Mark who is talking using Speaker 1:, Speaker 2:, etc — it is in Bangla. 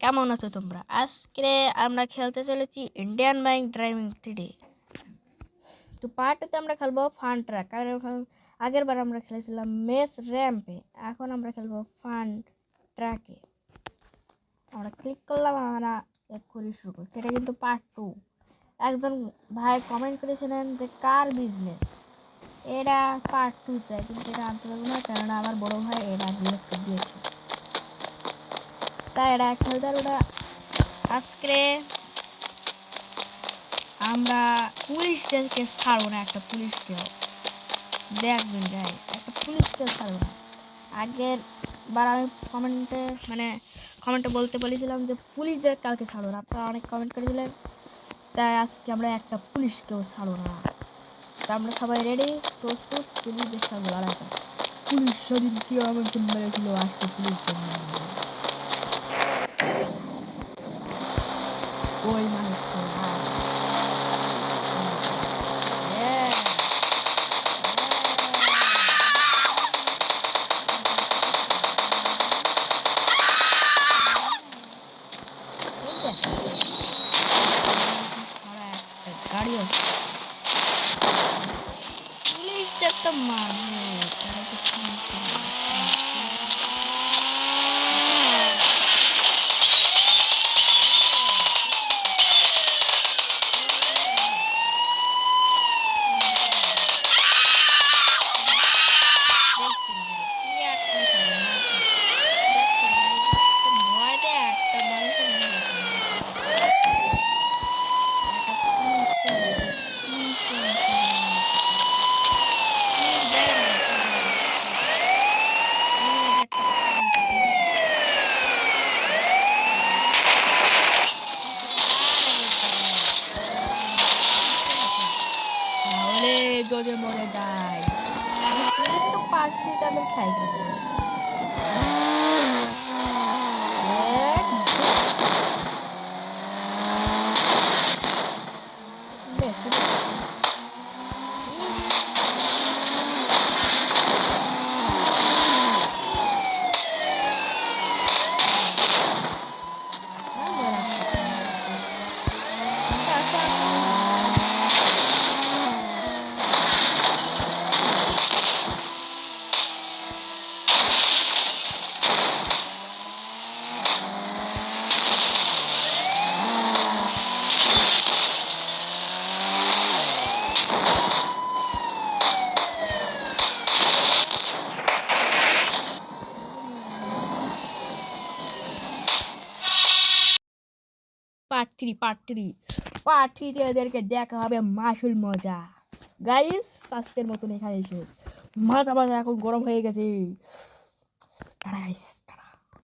Speaker 1: কেমন আছো তোমরা? আজকে আমরা খেলতে চলেছি ইন্ডিয়ান বাইক ড্রাইভিং থ্রি তো পার্টিতে আমরা খেলব ফান ট্র্যাক আগের বার আমরা খেলেছিলাম মেস র্যাম্পে এখন আমরা খেলব ফান ট্র্যাকে আমরা ক্লিক করলাম, আমরা এক্ষুনি শুরু করছি। এটা কিন্তু পার্ট টু একজন ভাই কমেন্ট করেছিলেন যে, কার বিজনেস এটা পার্ট টু চাই কিন্তু এটা আনতে পারব না। কেননা আমার বড় ভাই এটা দিয়েছে। তাই এটা খেলতে পারব আজকে আমরা পুলিশদেরকে ছাড়বো না, একটা পুলিশকেও দেখবেন গাইস একটা পুলিশকে ছাড়বো না। আগের বার আমি কমেন্টে মানে কমেন্টে বলতে বলেছিলাম যে পুলিশদের কালকে ছাড়বো না। আপনারা অনেক কমেন্ট করেছিলেন, তাই আজকে আমরা একটা পুলিশকেও ছাড়বো না। তা আমরা সবাই রেডি প্রস্তুত, পুলিশদের সঙ্গে লড়াই করি পুলিশ সেদিন কি আমাকে মেরেছিল, আজকে পুলিশ ওই মানুষকে আর Yeah. গাড়ি আছে পুলিশদের তো মারবে তারা তো পুলিশদের মারবে। দেখছেন guys, কি একটা সবাই মারছে। দেখছেন guys, একটা ভয়তে একটা মানুষের মেরে ফেলল। একটা পুলিশকে মেরে- পুলিশকে মেরে ফেলল। পুলিশ দেয় না সবাই। পুলিশ একটা যদি মরে যায়। তো পারছি আমি খাই বেশি part three part three part থ্রিতে ওদেরকে দেখা হবে মাসুল মজা। গাইস আজকের মতন এখানে এসে। মাথা মাথা এখন গরম হয়ে গেছে। টাটা।